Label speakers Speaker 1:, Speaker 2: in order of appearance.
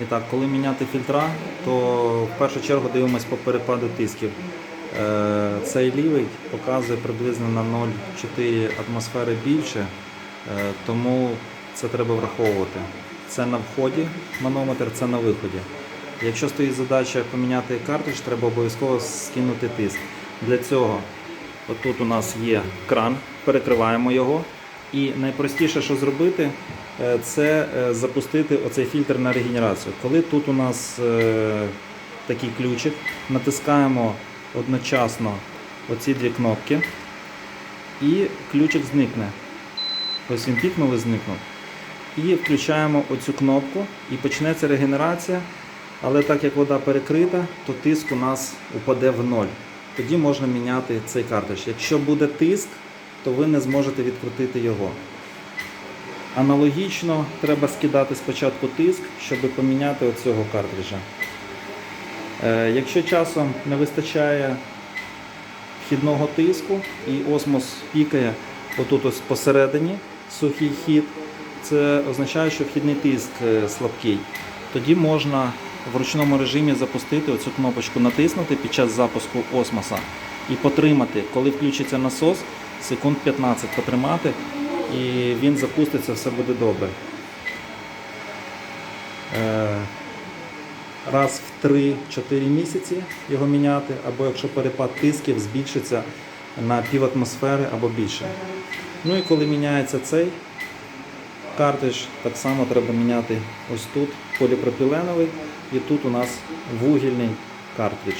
Speaker 1: І так, коли міняти фільтра, то в першу чергу дивимось по перепаду тисків. Е, Цей лівий показує приблизно на 0,4 атмосфери більше, е, тому це треба враховувати. Це на вході манометр, це на виході. Якщо стоїть задача поміняти картридж, треба обов'язково скинути тиск. Для цього отут у нас є кран, перекриваємо його. І найпростіше, що зробити, це е, запустити оцей фільтр на регенерацію. Коли тут у нас е, такий ключик, натискаємо одночасно оці дві кнопки, і ключик зникне. Ось він пікнув і зникнув. І включаємо оцю кнопку і почнеться регенерація. Але так як вода перекрита, то тиск у нас упаде в ноль. Тоді можна міняти цей картридж. Якщо буде тиск, то ви не зможете відкрутити його. Аналогічно треба скидати спочатку тиск, щоб поміняти оцього картриджа. Е, Якщо часом не вистачає вхідного тиску і осмос пікає отут ось посередині сухий хід, це означає, що вхідний тиск е, слабкий. Тоді можна в ручному режимі запустити оцю кнопочку, натиснути під час запуску осмоса і потримати. Коли включиться насос, секунд 15 потримати, і він запуститься, все буде добре. Е, Раз в 3-4 місяці його міняти, або якщо перепад тисків збільшиться на пів атмосфери або більше. Ну і коли міняється цей картридж, так само треба міняти ось тут поліпропіленовий і тут у нас вугільний картридж.